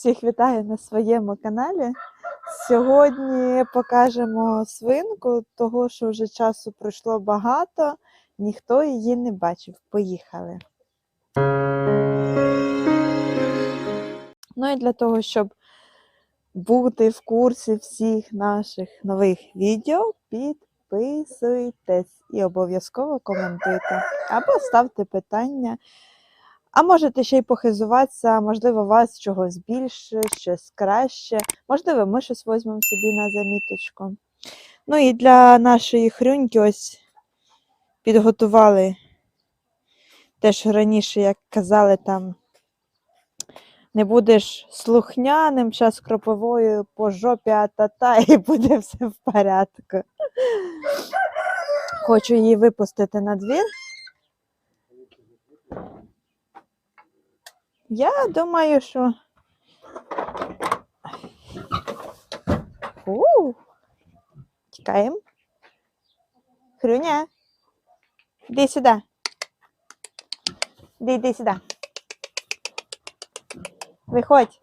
Всіх вітаю на своєму каналі. Сьогодні покажемо свинку, того що вже часу пройшло багато, ніхто її не бачив. Поїхали. Ну і для того, щоб бути в курсі всіх наших нових відео, підписуйтесь і обов'язково коментуйте або ставте питання. А можете ще й похизуватися, можливо, у вас чогось більше, щось краще. Можливо, ми щось візьмемо собі на заміточку. Ну і для нашої хрюньки ось підготували теж раніше, як казали, там не будеш слухняним, час кроповою по жопі а-та-та, і буде все в порядку. Хочу її випустити на двір. Я думаю, що. У, Тікаємо. Хрюня. Іди сюди. Іди, іди сюди. Виходь.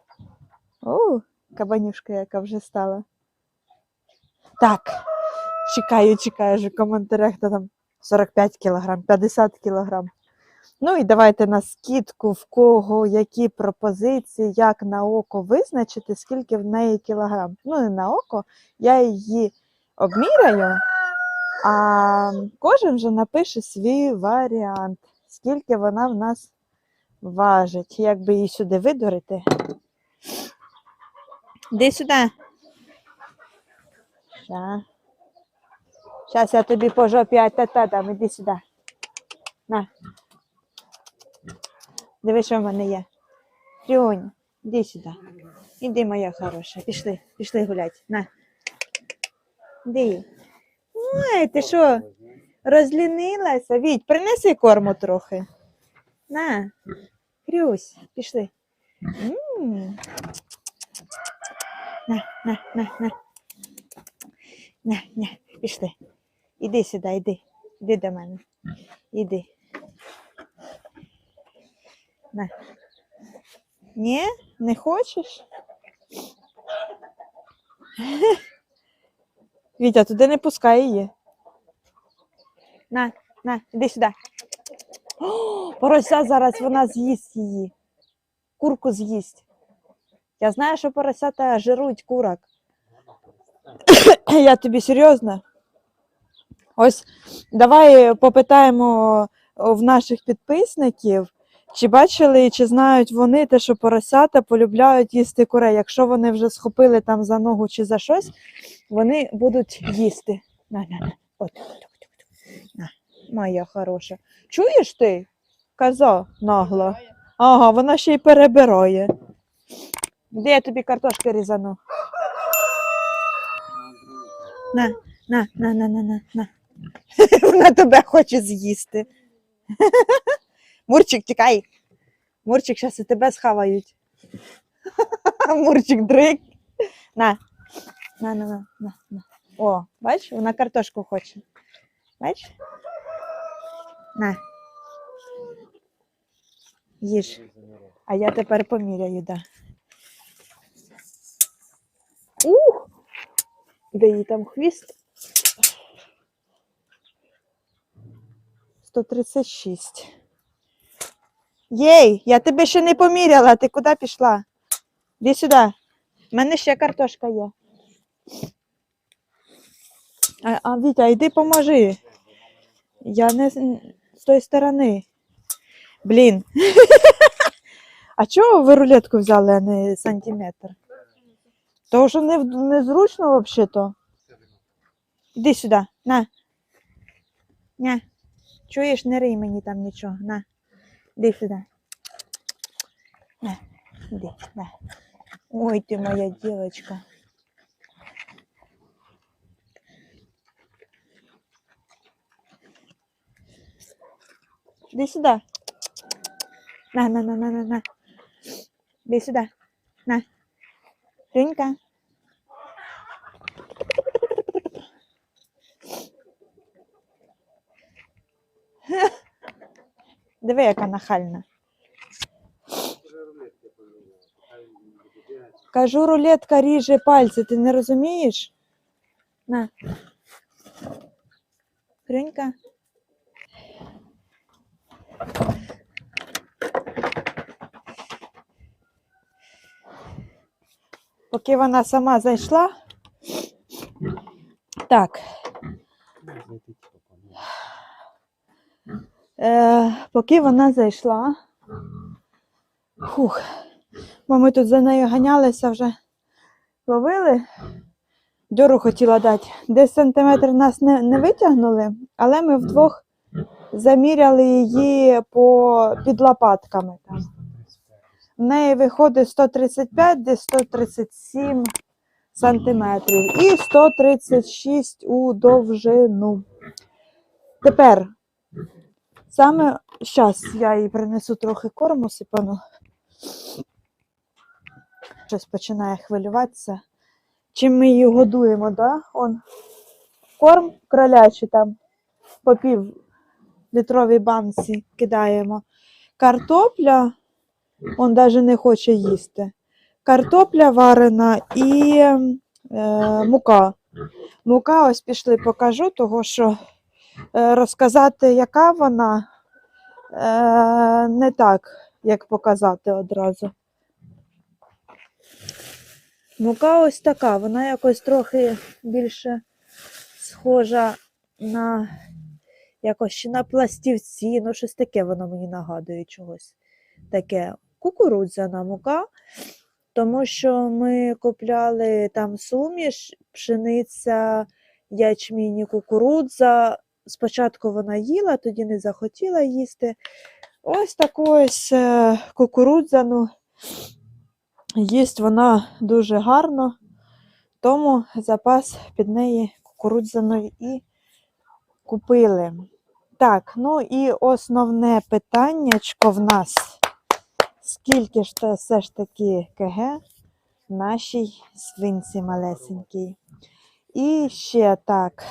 У, кабанюшка, яка вже стала. Так. Чекаю, чекаю вже в коментарях, хто там 45 кілограм, 50 кілограм. Ну і давайте на скидку, в кого які пропозиції, як на око визначити, скільки в неї кілограм. Ну, не на око, я її обміряю, а кожен вже напише свій варіант, скільки вона в нас важить. Як би її сюди видурити. Іди сюди. Щас я тобі по жопі а-та-та дам, іди сюди. На. Диви, що в мене є. Фріоня, іди сюди. Іди, моя хороша. Пішли, пішли гулять. На. Іди. Ой, ти що, розлінилася? Віть, принеси корму трохи. На. Крюсь, пішли. М. На, на, на, на. На, на, пішли. Іди сюди, іди. Іди до мене. Іди. На. Ні, не хочеш? Вітя, туди не пускай її. На, на, іди сюди. О, порося зараз вона з'їсть її. Курку з'їсть. Я знаю, що поросята жируть курок. Я тобі серйозно. Ось давай попитаємо в наших підписників, чи бачили, чи знають вони те, що поросята полюбляють їсти курей. Якщо вони вже схопили там за ногу чи за щось, вони будуть їсти. На, на, на. От. На, моя хороша. Чуєш ти? Коза нагла. Ага, вона ще й перебирає. Де я тобі картошки різану? На, на, на, на, на, на. Вона тебе хоче з'їсти. Мурчик, тікай. Мурчик, зараз і тебе схавають. Мурчик дрик. На. На, на, на, на, на. О, бач, вона картошку хоче. Бач? На. Їж. А я тепер поміряю, да. Ух! Де її там хвіст? 136. Єй, я тебе ще не поміряла, ти куди пішла? Іди сюди. У мене ще картошка є. А, а Вітя, йди поможи. Я не з тої сторони. Блін. А чого ви рулетку взяли, а не сантиметр? Тому що не, незручно взагалі-то. Іди сюди, на. На. Чуєш, не рий мені там нічого. На. Іди сюди. На. Іди, на. Ой, ти моя дівчинка. Іди сюди. На, на, на, на, на, на. Іди сюди. На. Рюнька. Диви, яка нахальна. Кажу, рулетка ріже пальці, ти не розумієш? На. Хрюнька. Поки вона сама зайшла. Так. Е, поки вона зайшла. Фух. Бо ми тут за нею ганялися вже ловили. Дьору хотіла дати. Десь сантиметр нас не, не витягнули, але ми вдвох заміряли її по, під лопатками. Там. В неї виходить 135, десь 137 сантиметрів і 136 у довжину. Тепер саме зараз я їй принесу трохи корму сипану. Щось починає хвилюватися. Чим ми її годуємо, да? Он корм кролячий там по пів літровій банці кидаємо. Картопля, он навіть не хоче їсти. Картопля варена і е, мука. Мука ось пішли, покажу, того що розказати, яка вона, е, не так, як показати одразу. Мука ось така, вона якось трохи більше схожа на якось чи на пластівці, ну щось таке воно мені нагадує чогось. Таке кукурудзяна мука, тому що ми купляли там суміш, пшениця, ячмінь і кукурудза. Спочатку вона їла, тоді не захотіла їсти. Ось таку ось е, кукурудзяну їсть вона дуже гарно, тому запас під неї кукурудзяної і купили. Так, ну і основне питаннячко в нас. Скільки ж це все ж таки КГ нашій свинці малесенькій? І ще так,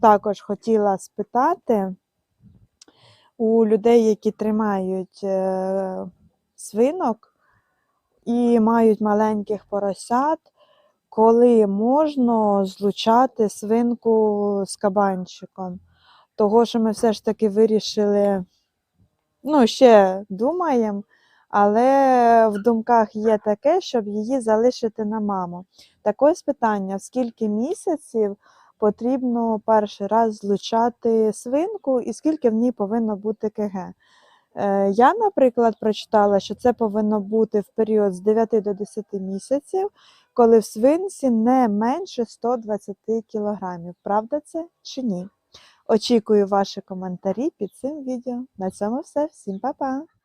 також хотіла спитати у людей, які тримають е, свинок і мають маленьких поросят, коли можна злучати свинку з кабанчиком. Того, що ми все ж таки вирішили, ну, ще думаємо, але в думках є таке, щоб її залишити на маму. Так питання: в скільки місяців потрібно перший раз злучати свинку, і скільки в ній повинно бути КГ? Е, Я, наприклад, прочитала, що це повинно бути в період з 9 до 10 місяців, коли в свинці не менше 120 кілограмів. Правда це чи ні? Очікую ваші коментарі під цим відео. На цьому все. Всім па-па!